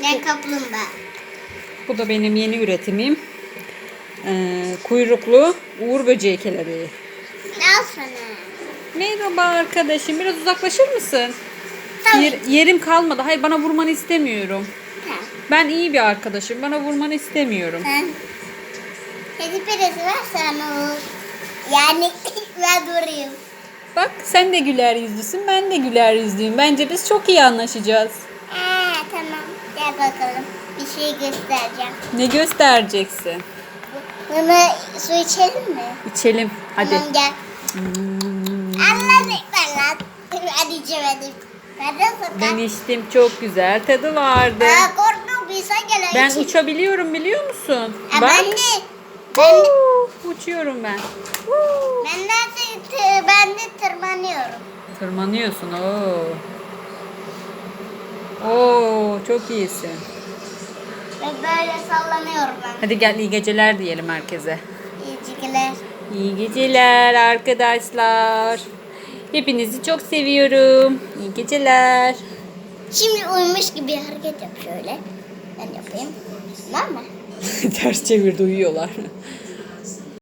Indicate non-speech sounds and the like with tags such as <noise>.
Ne kaplumbağa. Bu da benim yeni üretimim. Ee, kuyruklu uğur böceği kelebeği. Al sana. Merhaba arkadaşım. Biraz uzaklaşır mısın? Tabii. Yer- yerim kalmadı. Hayır bana vurmanı istemiyorum. Tamam. Ben iyi bir arkadaşım. Bana vurmanı istemiyorum. Sen kedi peresi var sana vur. Yani <laughs> ben durayım. Bak sen de güler yüzlüsün. Ben de güler yüzlüyüm. Bence biz çok iyi anlaşacağız. Aa, tamam. Bakalım. Bir şey göstereceğim. Ne göstereceksin? Bunu su içelim mi? İçelim. Hadi. Tamam gel. Allah lütfen lan. Hadi içemedim. Ben Ben içtim. Çok güzel. Tadı vardı. Aa korktum. Bir sen gel. Ben içeyim. uçabiliyorum biliyor musun? Aa, Bak. ben de. Ben de. Uçuyorum ben. Ben de, ben de tırmanıyorum. Tırmanıyorsun. Oo. Çok iyisin. Ve böyle sallanıyorum ben. Hadi gel iyi geceler diyelim herkese. İyicikler. İyi geceler arkadaşlar. Hepinizi çok seviyorum. İyi geceler. Şimdi uyumuş gibi hareket yap şöyle. Ben yapayım. Var mı? <laughs> Ters çevirdi uyuyorlar.